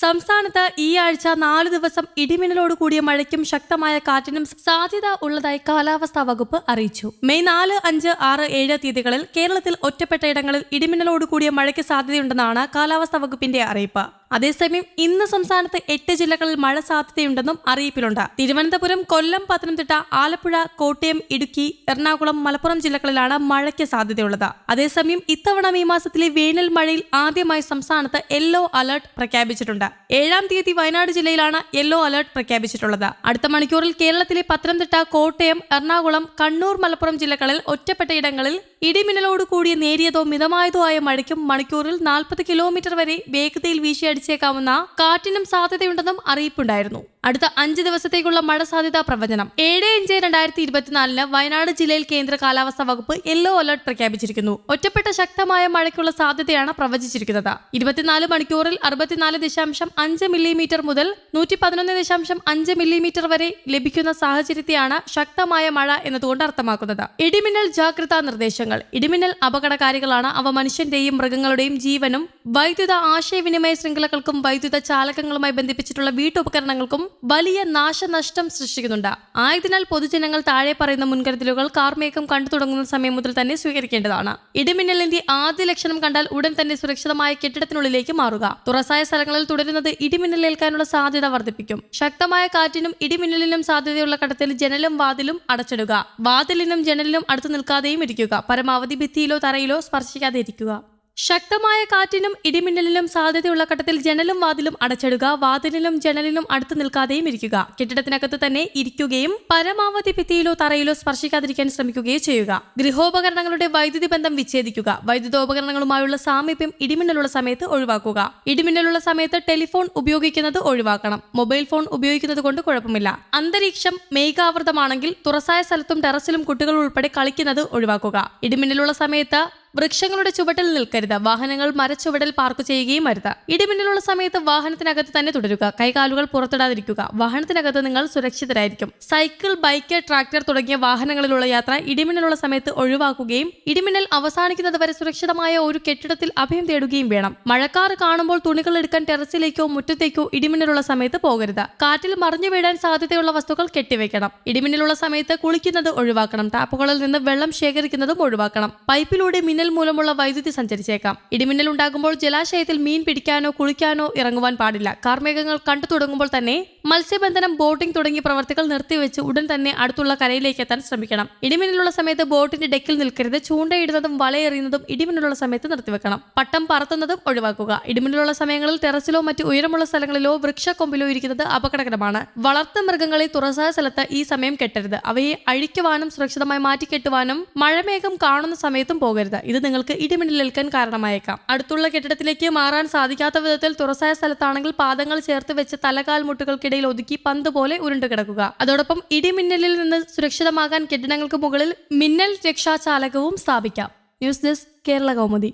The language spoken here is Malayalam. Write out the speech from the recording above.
സംസ്ഥാനത്ത് ഈ ആഴ്ച നാല് ദിവസം ഇടിമിന്നലോട് കൂടിയ മഴയ്ക്കും ശക്തമായ കാറ്റിനും സാധ്യത ഉള്ളതായി കാലാവസ്ഥാ വകുപ്പ് അറിയിച്ചു. മെയ് നാല് അഞ്ച് ആറ് ഏഴ് തീയതികളിൽ കേരളത്തിൽ ഒറ്റപ്പെട്ട ഇടങ്ങളിൽ ഇടിമിന്നലോട് കൂടിയ മഴയ്ക്ക് സാധ്യതയുണ്ടെന്നാണ് കാലാവസ്ഥാ വകുപ്പിന്റെ അറിയിപ്പ്. അതേസമയം ഇന്ന് സംസ്ഥാനത്ത് എട്ട് ജില്ലകളിൽ മഴ സാധ്യതയുണ്ടെന്നും അറിയിപ്പിലുണ്ട്. തിരുവനന്തപുരം കൊല്ലം പത്തനംതിട്ട ആലപ്പുഴ കോട്ടയം ഇടുക്കി എറണാകുളം മലപ്പുറം ജില്ലകളിലാണ് മഴയ്ക്ക് സാധ്യതയുള്ളത്. അതേസമയം ഇത്തവണ ഈ മാസത്തിലെ വേനൽ മഴയിൽ ആദ്യമായി സംസ്ഥാനത്ത് യെല്ലോ അലർട്ട് പ്രഖ്യാപിച്ചിട്ടുണ്ട്. ഏഴാം തീയതി വയനാട് ജില്ലയിലാണ് യെല്ലോ അലർട്ട് പ്രഖ്യാപിച്ചിട്ടുള്ളത്. അടുത്ത മണിക്കൂറിൽ കേരളത്തിലെ പത്തനംതിട്ട കോട്ടയം എറണാകുളം കണ്ണൂർ മലപ്പുറം ജില്ലകളിൽ ഒറ്റപ്പെട്ട ഇടങ്ങളിൽ ഇടിമിന്നലോട് കൂടിയ നേരിയതോ മിതമായതോ ആയ മഴയ്ക്കും മണിക്കൂറിൽ നാൽപ്പത് കിലോമീറ്റർ വരെ വേഗതയിൽ വീശിയടിച്ചേക്കാവുന്ന കാറ്റിനും സാധ്യതയുണ്ടെന്നും അറിയിപ്പുണ്ടായിരുന്നു. അടുത്ത അഞ്ച് ദിവസത്തേക്കുള്ള മഴ സാധ്യതാ പ്രവചനം. ഏഴ് അഞ്ച് രണ്ടായിരത്തി ഇരുപത്തിനാലിന് വയനാട് ജില്ലയിൽ കേന്ദ്ര കാലാവസ്ഥാ വകുപ്പ് യെല്ലോ അലർട്ട് പ്രഖ്യാപിച്ചിരിക്കുന്നു. ഒറ്റപ്പെട്ട ശക്തമായ മഴയ്ക്കുള്ള സാധ്യതയാണ് പ്രവചിച്ചിരിക്കുന്നത്. ഇരുപത്തിനാല് മണിക്കൂറിൽ അറുപത്തിനാല് ദശാംശം അഞ്ച് മില്ലിമീറ്റർ മുതൽ നൂറ്റി പതിനൊന്ന് ദശാംശം അഞ്ച് മില്ലിമീറ്റർ വരെ ലഭിക്കുന്ന സാഹചര്യത്തെയാണ് ശക്തമായ മഴ എന്നതുകൊണ്ട് അർത്ഥമാക്കുന്നത്. ഇടിമിന്നൽ ജാഗ്രതാ നിർദ്ദേശങ്ങൾ. ഇടിമിന്നൽ അപകടകാരികളാണ് അവ മനുഷ്യന്റെയും മൃഗങ്ങളുടെയും ജീവനും വൈദ്യുത ആശയവിനിമയ ശൃംഖലകൾക്കും വൈദ്യുത ചാലകങ്ങളുമായി ബന്ധിപ്പിച്ചിട്ടുള്ള വീട്ടുപകരണങ്ങൾക്കും വലിയ നാശനഷ്ടം സൃഷ്ടിക്കുന്നുണ്ട്. ആയതിനാൽ പൊതുജനങ്ങൾ താഴെ പറയുന്ന മുൻകരുതലുകൾ കാർമേഘം കണ്ടു തുടങ്ങുന്ന സമയം മുതൽ തന്നെ സ്വീകരിക്കേണ്ടതാണ്. ഇടിമിന്നലിന്റെ ആദ്യ ലക്ഷണം കണ്ടാൽ ഉടൻ തന്നെ സുരക്ഷിതമായ കെട്ടിടത്തിനുള്ളിലേക്ക് മാറുക. തുറസായ സ്ഥലങ്ങളിൽ തുടരുന്നത് ഇടിമിന്നലേൽക്കാനുള്ള സാധ്യത വർദ്ധിപ്പിക്കും. ശക്തമായ കാറ്റിനും ഇടിമിന്നലിനും സാധ്യതയുള്ള ഘട്ടത്തിൽ ജനലും വാതിലും അടച്ചിടുക. വാതിലിനും ജനലിനും അടുത്തു നിൽക്കാതെയും ഇരിക്കുക. പരമാവധി ഭിത്തിയിലോ തറയിലോ സ്പർശിക്കാതെ ഇരിക്കുക. ശക്തമായ കാറ്റിനും ഇടിമിന്നലിനും സാധ്യതയുള്ള ഘട്ടത്തിൽ ജനലും വാതിലും അടച്ചിടുക വാതിലിലും ജനലിലും അടുത്ത് നിൽക്കാതെയും ഇരിക്കുക. കെട്ടിടത്തിനകത്ത് തന്നെ ഇരിക്കുകയും പരമാവധി ഭിത്തിയിലോ തറയിലോ സ്പർശിക്കാതിരിക്കാൻ ശ്രമിക്കുകയോ ചെയ്യുക. ഗൃഹോപകരണങ്ങളുടെ വൈദ്യുതി ബന്ധം വിച്ഛേദിക്കുക. വൈദ്യുതോപകരണങ്ങളുമായുള്ള സാമീപ്യം ഇടിമിന്നലുള്ള സമയത്ത് ഒഴിവാക്കുക. ഇടിമിന്നലുള്ള സമയത്ത് ടെലിഫോൺ ഉപയോഗിക്കുന്നത് ഒഴിവാക്കണം. മൊബൈൽ ഫോൺ ഉപയോഗിക്കുന്നത് കൊണ്ട് കുഴപ്പമില്ല. അന്തരീക്ഷം മേഘാവൃതമാണെങ്കിൽ തുറസായ സ്ഥലത്തും ടെറസിലും കുട്ടികൾ ഉൾപ്പെടെ കളിക്കുന്നത് ഒഴിവാക്കുക. ഇടിമിന്നലുള്ള സമയത്ത് വൃക്ഷങ്ങളുടെ ചുവട്ടിൽ നിൽക്കരുത്. വാഹനങ്ങൾ മരച്ചുവടൽ പാർക്ക് ചെയ്യുകയും അരുത്. ഇടിമിന്നലുള്ള സമയത്ത് വാഹനത്തിനകത്ത് തന്നെ തുടരുക. കൈകാലുകൾ പുറത്തിടാതിരിക്കുക. വാഹനത്തിനകത്ത് നിങ്ങൾ സുരക്ഷിതരായിരിക്കും. സൈക്കിൾ ബൈക്ക് ട്രാക്ടർ തുടങ്ങിയ വാഹനങ്ങളിലുള്ള യാത്ര ഇടിമിന്നലുള്ള സമയത്ത് ഒഴിവാക്കുകയും ഇടിമിന്നൽ അവസാനിക്കുന്നത് വരെ സുരക്ഷിതമായ ഒരു കെട്ടിടത്തിൽ അഭയം തേടുകയും വേണം. മഴക്കാർ കാണുമ്പോൾ തുണികൾ എടുക്കാൻ ടെറസിലേക്കോ മുറ്റത്തേക്കോ ഇടിമിന്നലുള്ള സമയത്ത് പോകരുത്. കാറ്റിൽ മറിഞ്ഞു വീഴാൻ സാധ്യതയുള്ള വസ്തുക്കൾ കെട്ടിവെക്കണം ഇടിമിന്നലുള്ള സമയത്ത് കുളിക്കുന്നത് ഒഴിവാക്കണം. ടാപ്പുകളിൽ നിന്ന് വെള്ളം ശേഖരിക്കുന്നതും ഒഴിവാക്കണം. പൈപ്പിലൂടെ മിന്നൽ മൂലമുള്ള വൈദ്യുതി സഞ്ചരിച്ചേക്കാം. ഇടിമിന്നൽ ഉണ്ടാകുമ്പോൾ ജലാശയത്തിൽ മീൻ പിടിക്കാനോ കുളിക്കാനോ ഇറങ്ങുവാൻ പാടില്ല. കാർമേഘങ്ങൾ കണ്ടു തുടങ്ങുമ്പോൾ തന്നെ മത്സ്യബന്ധനം ബോട്ടിംഗ് തുടങ്ങിയ പ്രവർത്തികൾ നിർത്തിവെച്ച് ഉടൻ തന്നെ അടുത്തുള്ള കരയിലേക്ക് എത്താൻ ശ്രമിക്കണം. ഇടിമിന്നലുള്ള സമയത്ത് ബോട്ടിന്റെ ഡെക്കിൽ നിൽക്കരുത്. ചൂണ്ടയിടുന്നതും വലയെറിയുന്നതും ഇടിമിന്നലുള്ള സമയത്ത് നിർത്തിവെക്കണം. പട്ടം പറത്തുന്നതും ഒഴിവാക്കുക. ഇടിമിന്നലുള്ള സമയങ്ങളിൽ ടെറസിലോ മറ്റ് ഉയരമുള്ള സ്ഥലങ്ങളിലോ വൃക്ഷക്കൊമ്പിലോ ഇരിക്കുന്നത് അപകടകരമാണ്. വളർത്തു മൃഗങ്ങളെ തുറസായ സ്ഥലത്ത് ഈ സമയം കെട്ടരുത്. അവയെ അഴിക്കുവാനും സുരക്ഷിതമായി മാറ്റിക്കെട്ടുവാനും മഴമേഘം കാണുന്ന സമയത്തും പോകരുത്. ഇത് നിങ്ങൾക്ക് ഇടിമിന്നലേൽക്കാൻ കാരണമായേക്കാം. അടുത്തുള്ള കെട്ടിടത്തിലേക്ക് മാറാൻ സാധിക്കാത്ത വിധത്തിൽ തുറസായ സ്ഥലത്താണെങ്കിൽ പാദങ്ങൾ ചേർത്ത് വെച്ച് തലകാൽ മുട്ടുകൾക്കിടയിൽ ഒതുക്കി പന്ത് പോലെ ഉരുണ്ടു കിടക്കുക. അതോടൊപ്പം ഇടിമിന്നലിൽ നിന്ന് സുരക്ഷിതമാകാൻ കെട്ടിടങ്ങൾക്ക് മുകളിൽ മിന്നൽ രക്ഷാചാലകവും സ്ഥാപിക്കാം. News desk Kerala Kaumudi.